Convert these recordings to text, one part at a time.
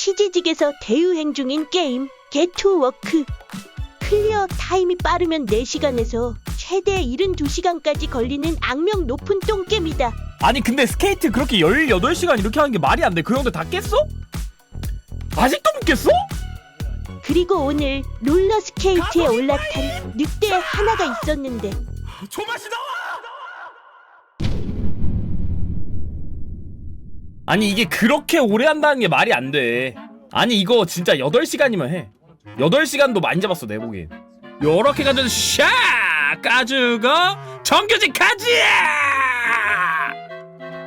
치지직에서 대유행 중인 게임 게투워크 클리어 타임이 빠르면 4시간에서 최대 72시간까지 걸리는 악명 높은 똥겜이다. 아니 근데 스케이트 그렇게 18시간 이렇게 하는 게 말이 안 돼. 그 형들 다 깼어? 아직도 못 깼어? 그리고 오늘 롤러스케이트에 올라탄 늑대 하나가 있었는데 조맛이 나와! 아니 이게 그렇게 오래 한다는 게 말이 안 돼. 아니 이거 진짜 8시간이면 해. 8시간도 많이 잡았어 내 보기엔. 요렇게 가지고 샤! 가지고 정규직 가지!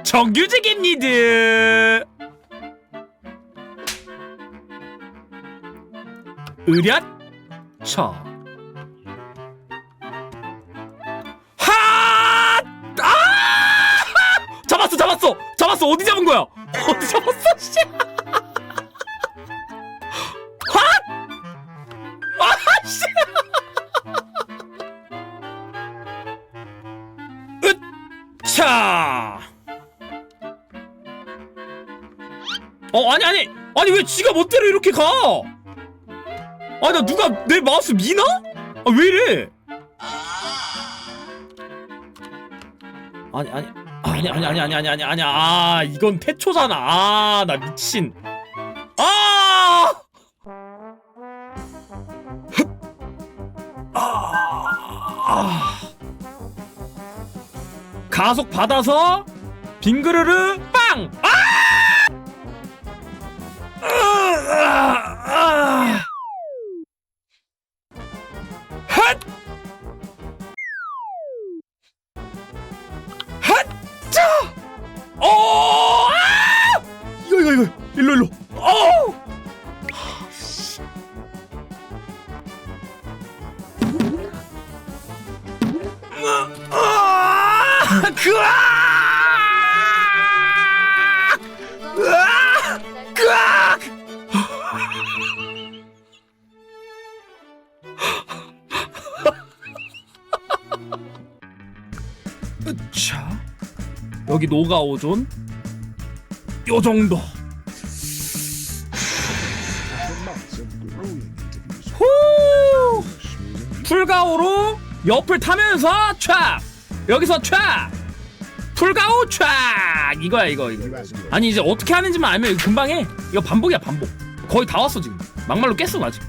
정규직입니다. 으랴 차. 씨. 으, 차. 어, 아니, 아니, 아니 왜 지가 멋대로 이렇게 가? 아니 나 누가 내 마우스 미나? 아왜 이래? 아니 아니 아니 아니 아니 아니 아니 아니 아 이건 태초잖아 아 나 미친 가속 받아서 빙그르르 빵! 아! 아! 으아! 그아! 으차 여기 노가 오존 요 정도 후 풀가오로 옆을 타면서 촥 여기서 촥 풀가오 촥 이거야 이거 이거. 아니 이제 어떻게 하는지만 알면 이거 금방 해. 이거 반복이야 반복. 거의 다 왔어 지금. 막말로 깼어 나 지금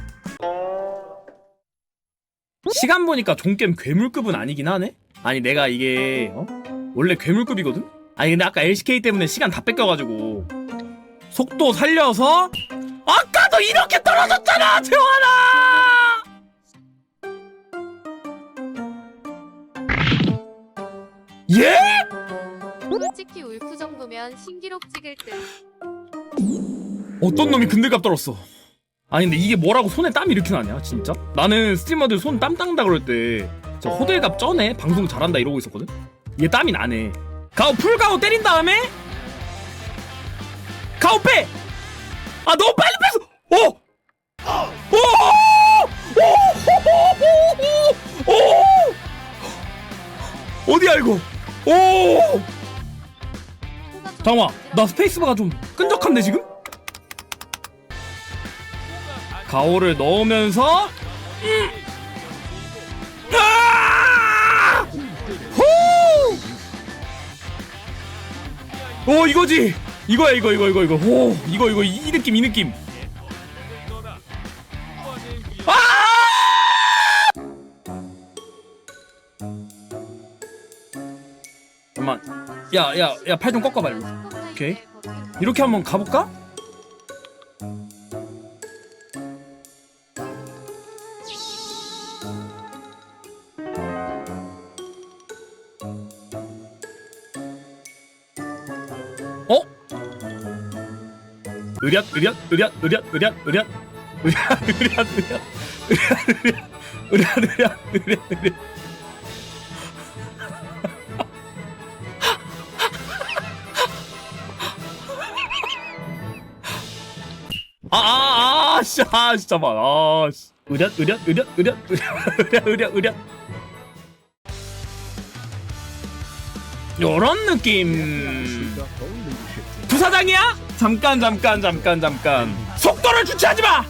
시간 보니까 종겜 괴물급은 아니긴 하네? 아니 내가 이게 어? 원래 괴물급이거든? 아니 근데 아까 LCK 때문에 시간 다 뺏겨가지고 속도 살려서 아까도 이렇게 떨어졌잖아 재환아 예? 솔직히 울프 정도면 신기록 찍을 듯. 어떤 놈이 근들갑 떨었어 아니 근데 이게 뭐라고 손에 땀이 이렇게 나냐 진짜? 나는 스트리머들 손 땀 닦는다 그럴 때저 호들갑 쩌네 방송 잘한다 이러고 있었거든 이게 땀이 나네 가오 풀가오 때린 다음에 가오 빼! 아 너무 빨리 뺐어! 어! 오! 오! 오! 어디야 이거? 오! 잠깐만 나 스페이스바가 좀 끈적한데 지금? 가오를 넣으면서 음. 아! 후! 오 이거지 이거야 이거 이거 이거 이거 오 이거 이거 이, 이 느낌 이 느낌 야 야 야 팔 좀 꺾어봐 일로 오케이. 이렇게 한번 가볼까? 어? 으랴 으랴 으랴 으랴 으랴 으랴 으랴 으랴 으랴 으랴 으랴 으랴 으랴 으랴 아, 아, 아, 씨, 아, 씨, 잠깐만, 아, 씨. 으랴, 으랴, 으랴, 으랴, 으랴, 으랴, 으랴. 요런 느낌. 부사장이야? 잠깐, 잠깐, 잠깐, 잠깐. 속도를 주체하지 마!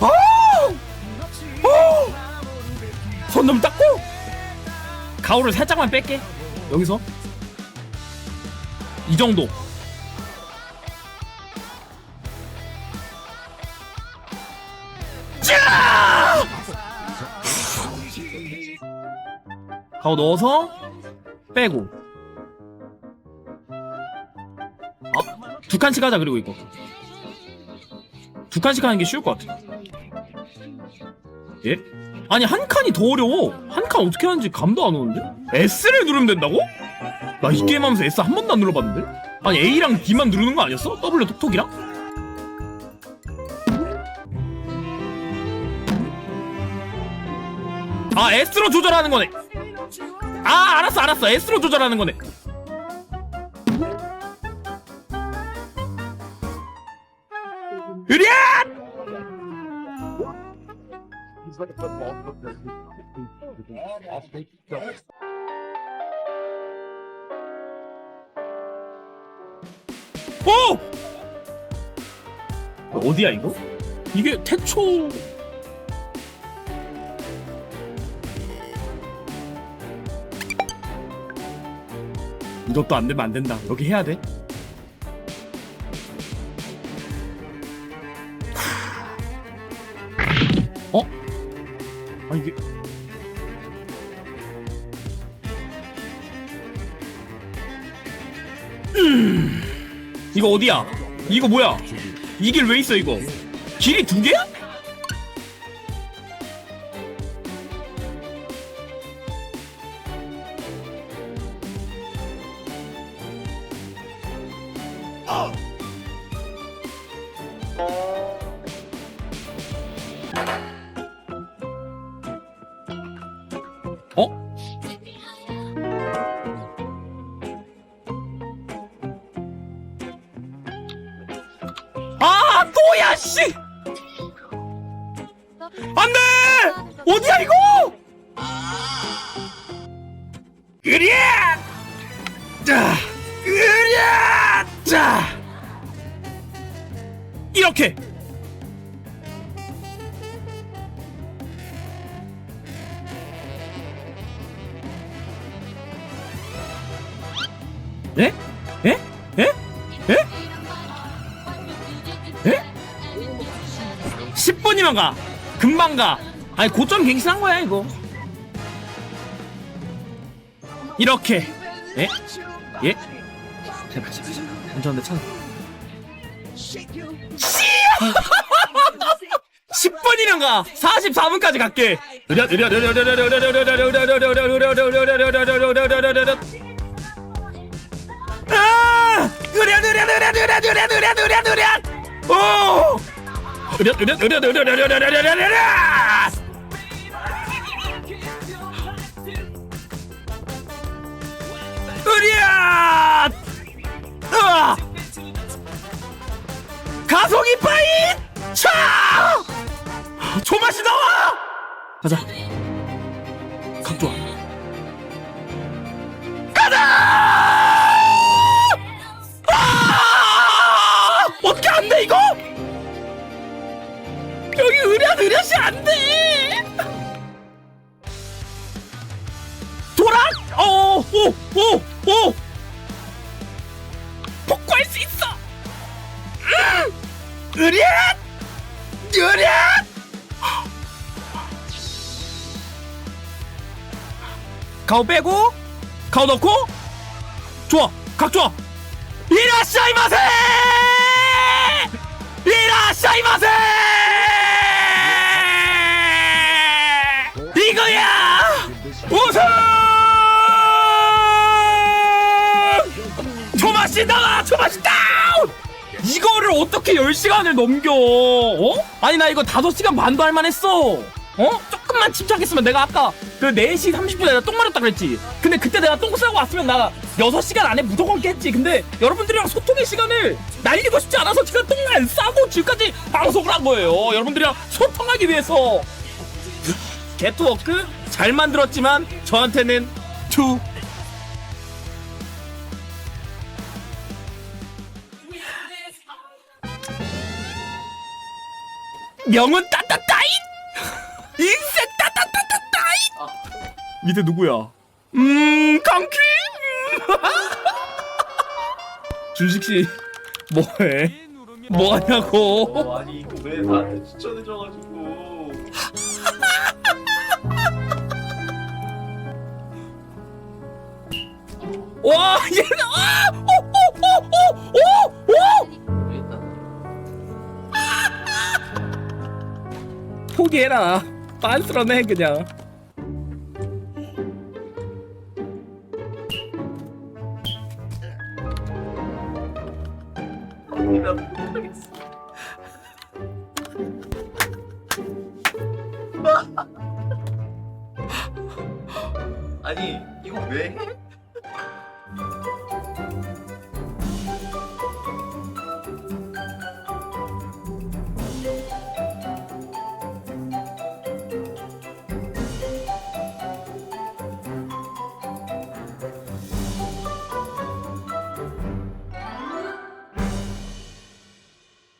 어! 어! 손좀 닦고 가오를 살짝만 뺄게 여기서 이 정도 짜! 가오 넣어서 빼고 아, 두 칸씩 하자 그리고 이거 두 칸씩 하는 게 쉬울 것 같아 예? 아니 한 칸이 더 어려워 한 칸 어떻게 하는지 감도 안 오는데? S를 누르면 된다고? 나 이 게임 하면서 S 한 번도 안 눌러봤는데? 아니 A랑 D만 누르는 거 아니었어? W 톡톡이랑? 아 S로 조절하는 거네 아 알았어 알았어 S로 조절하는 거네 으랴! 오! 어디야 이거? 이게 태초 이것도 안 되면 안 된다. 여기 해야 돼. 어? 아 이게 음. 이거 어디야? 이거 뭐야? 이 길 왜 있어 이거? 길이 두 개야? 어? 어디야 이거? 으랴! 자, 으랴! 자, 이렇게. 예? 예? 예? 예? 예? 10분이면 가. 금방 가. 아니 고점 갱신한 거야 이거. 이렇게. 예? 예? 제발 제발 제발. 운전대 찾아. 10분이면 가. 44분까지 갈게. 으랴 으랴 으랴 으랴 으랴 으랴 으랴 으랴 으랴 으랴 으랴 으랴 으랴 으랴 아! 으랴 으랴 으랴 으랴 으랴 으랴 으랴 으랴 오! 으랴 으랴 으랴 으랴 으랴 으랴 으랴 으랴 으랴! 으아! 가속이 파인! 차! 조맛이 나와! 가자. 각 좋아. 가자! 아! 어떻게 안 돼 이거? 여기 으랴 으랴시 안 돼. 돌아? 어, 오, 오, 오. 복구할 수 있어. 음! 으랴, 으랴. 가오 빼고 가오 넣고 좋아 각 좋아 이라샤이마세 이라샤이마세 이거를 어떻게 10시간을 넘겨? 어? 아니 나 이거 5시간 반도 할 만했어. 어? 조금만 침착했으면 내가 아까 그 4시 30분에 내가 똥 마렸다 그랬지. 근데 그때 내가 똥 싸고 왔으면 나 6시간 안에 무조건 깼지. 근데 여러분들이랑 소통의 시간을 날리고 싶지 않아서 제가 똥을 안 싸고 지금까지 방송을 한 거예요. 여러분들이랑 소통하기 위해서. 게트워크 잘 만들었지만 저한테는 투 명은 따따따잇! 인생 따따따따따잇! 밑에 누구야? 음 강퀴! 준식씨 뭐해? 뭐하냐고? 어, 아니 이거 왜 나한테 추천해줘가지고. 와 얘는 와 포기해라. 빤스러네 그냥